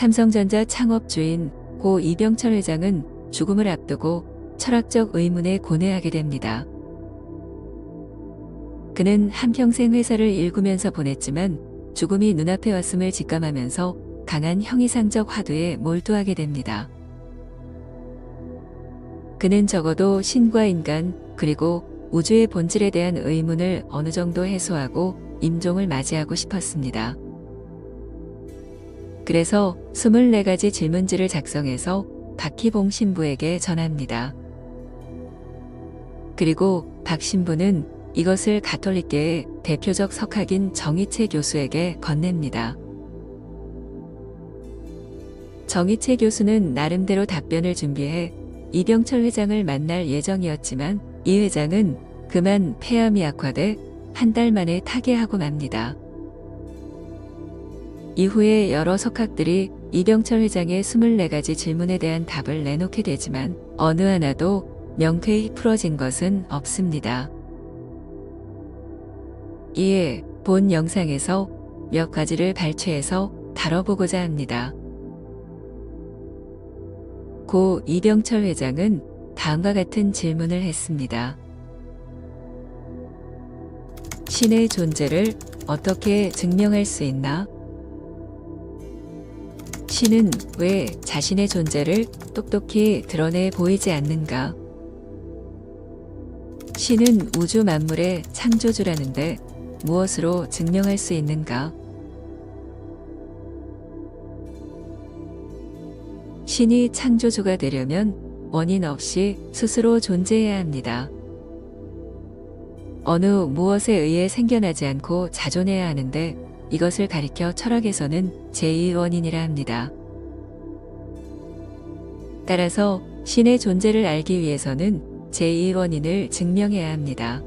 삼성전자 창업주인 고 이병철 회장은 죽음을 앞두고 철학적 의문에 고뇌하게 됩니다. 그는 한평생 회사를 일구면서 보냈지만 죽음이 눈앞에 왔음을 직감하면서 강한 형이상적 화두에 몰두하게 됩니다. 그는 적어도 신과 인간 그리고 우주의 본질에 대한 의문을 어느 정도 해소하고 임종을 맞이하고 싶었습니다. 그래서 24가지 질문지를 작성해서 박희봉 신부에게 전합니다. 그리고 박 신부는 이것을 가톨릭계의 대표적 석학인 정희채 교수에게 건넵니다. 정희채 교수는 나름대로 답변을 준비해 이병철 회장을 만날 예정이었지만 이 회장은 그만 폐암이 악화돼 한 달 만에 타계하고 맙니다. 이후에 여러 석학들이 이병철 회장의 24가지 질문에 대한 답을 내놓게 되지만 어느 하나도 명쾌히 풀어진 것은 없습니다. 이에 본 영상에서 몇 가지를 발췌해서 다뤄보고자 합니다. 고 이병철 회장은 다음과 같은 질문을 했습니다. 신의 존재를 어떻게 증명할 수 있나? 신은 왜 자신의 존재를 똑똑히 드러내 보이지 않는가? 신은 우주 만물의 창조주라는데 무엇으로 증명할 수 있는가? 신이 창조주가 되려면 원인 없이 스스로 존재해야 합니다. 어느 무엇에 의해 생겨나지 않고 자존해야 하는데 이것을 가리켜 철학에서는 제2 원인이라 합니다. 따라서 신의 존재를 알기 위해서는 제2 원인을 증명해야 합니다.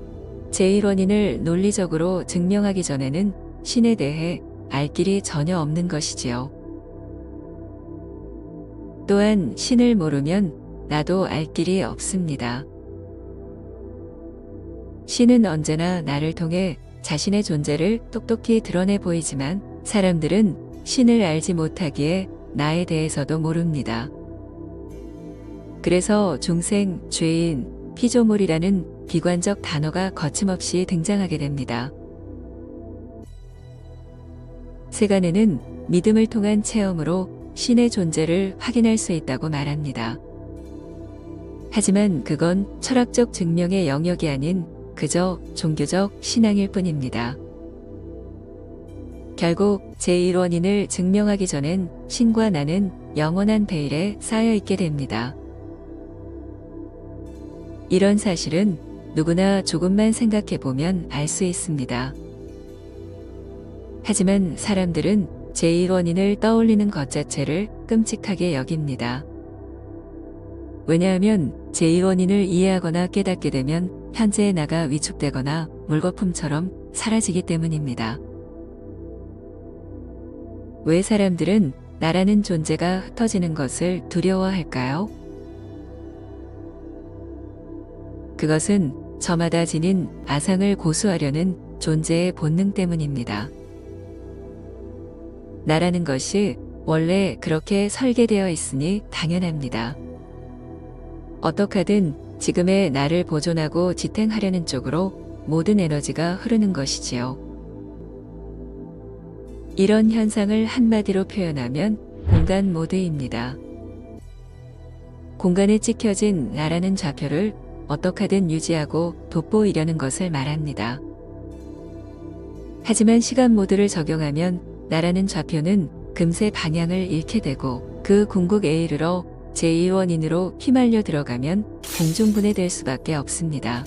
제1 원인을 논리적으로 증명하기 전에는 신에 대해 알 길이 전혀 없는 것이지요. 또한 신을 모르면 나도 알 길이 없습니다. 신은 언제나 나를 통해 자신의 존재를 똑똑히 드러내 보이지만 사람들은 신을 알지 못하기에 나에 대해서도 모릅니다. 그래서 중생, 죄인, 피조물이라는 비관적 단어가 거침없이 등장하게 됩니다. 세간에는 믿음을 통한 체험으로 신의 존재를 확인할 수 있다고 말합니다. 하지만 그건 철학적 증명의 영역이 아닌 그저 종교적 신앙일 뿐입니다. 결국 제1원인을 증명하기 전엔 신과 나는 영원한 베일에 쌓여 있게 됩니다. 이런 사실은 누구나 조금만 생각해 보면 알 수 있습니다. 하지만 사람들은 제1원인을 떠올리는 것 자체를 끔찍하게 여깁니다. 왜냐하면 제1원인을 이해하거나 깨닫게 되면 현재의 나가 위축되거나 물거품처럼 사라지기 때문입니다. 왜 사람들은 나라는 존재가 흩어지는 것을 두려워할까요? 그것은 저마다 지닌 아상을 고수하려는 존재의 본능 때문입니다. 나라는 것이 원래 그렇게 설계되어 있으니 당연합니다. 어떻게든 지금의 나를 보존하고 지탱하려는 쪽으로 모든 에너지가 흐르는 것이지요. 이런 현상을 한마디로 표현하면 공간 모드입니다. 공간에 찍혀진 나라는 좌표를 어떻게든 유지하고 돋보이려는 것을 말합니다. 하지만 시간 모드를 적용하면 나라는 좌표는 금세 방향을 잃게 되고 그 궁극에 이르러 제2원인으로 휘말려 들어가면 공중분해될 수밖에 없습니다.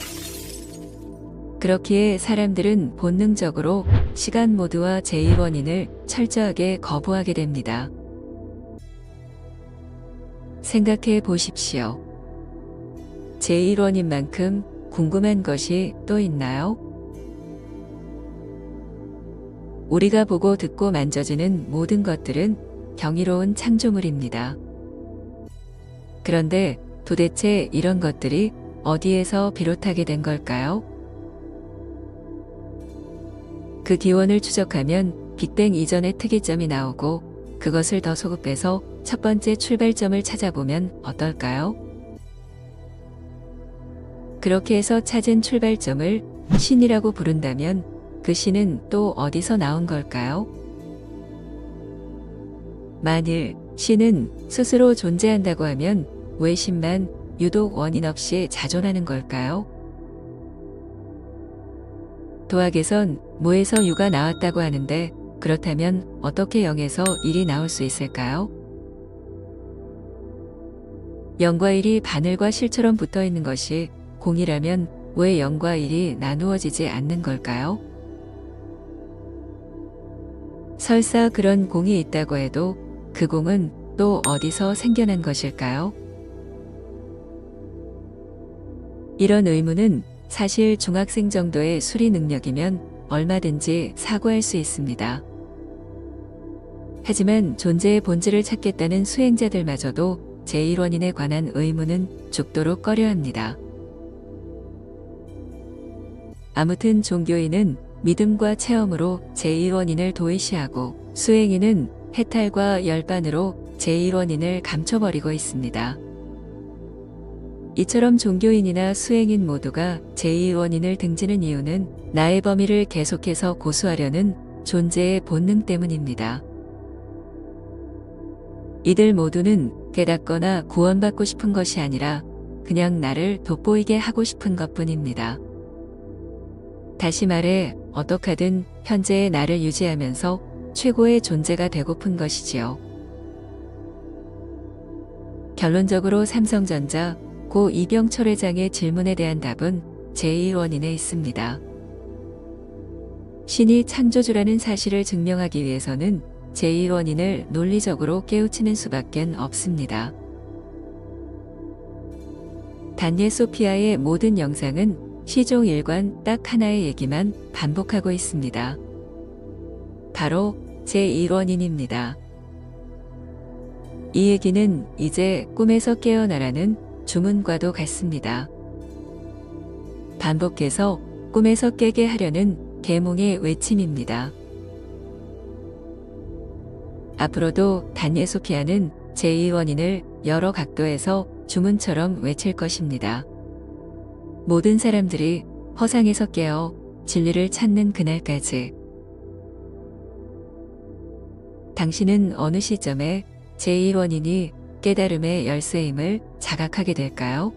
그렇기에 사람들은 본능적으로 시간 모드와 제2원인을 철저하게 거부하게 됩니다. 생각해 보십시오. 제1원인만큼 궁금한 것이 또 있나요? 우리가 보고 듣고 만져지는 모든 것들은 경이로운 창조물입니다. 그런데 도대체 이런 것들이 어디에서 비롯하게 된 걸까요? 그 기원을 추적하면 빅뱅 이전의 특이점이 나오고 그 그것을 더 소급해서 첫 번째 출발점을 찾아보면 어떨까요? 그렇게 해서 찾은 출발점을 신이라고 부른다면 그 신은 또 어디서 나온 걸까요? 만일 신은 스스로 존재한다고 하면 왜 신만 유독 원인 없이 자존하는 걸까요? 도학에선 모에서 유가 나왔다고 하는데 그렇다면 어떻게 영에서 일이 나올 수 있을까요? 영과 일이 바늘과 실처럼 붙어 있는 것이 공이라면 왜 영과 일이 나누어지지 않는 걸까요? 설사 그런 공이 있다고 해도 그 공은 또 어디서 생겨난 것일까요? 이런 의문은 사실 중학생 정도의 수리 능력이면 얼마든지 사고할 수 있습니다. 하지만 존재의 본질을 찾겠다는 수행자들마저도 제1원인에 관한 의문은 죽도록 꺼려합니다. 아무튼 종교인은 믿음과 체험으로 제1원인을 도외시하고 수행인은 해탈과 열반으로 제1원인을 감춰버리고 있습니다. 이처럼 종교인이나 수행인 모두가 제2 원인을 등지는 이유는 나의 범위를 계속해서 고수하려는 존재의 본능 때문입니다. 이들 모두는 깨닫거나 구원받고 싶은 것이 아니라 그냥 나를 돋보이게 하고 싶은 것 뿐입니다. 다시 말해, 어떻게든 현재의 나를 유지하면서 최고의 존재가 되고픈 것이지요. 결론적으로 삼성전자 고 이병철 회장의 질문에 대한 답은 제1원인에 있습니다. 신이 창조주라는 사실을 증명하기 위해서는 제1원인을 논리적으로 깨우치는 수밖엔 없습니다. 단예 소피아의 모든 영상은 시종 일관 딱 하나의 얘기만 반복하고 있습니다. 바로 제1원인입니다. 이 얘기는 이제 꿈에서 깨어나라는 주문과도 같습니다. 반복해서 꿈에서 깨게 하려는 계몽의 외침입니다. 앞으로도 단예 소피아는 제2원인을 여러 각도에서 주문처럼 외칠 것입니다. 모든 사람들이 허상에서 깨어 진리를 찾는 그날까지 당신은 어느 시점에 제1원인이 깨달음의 열쇠임을 자각하게 될까요?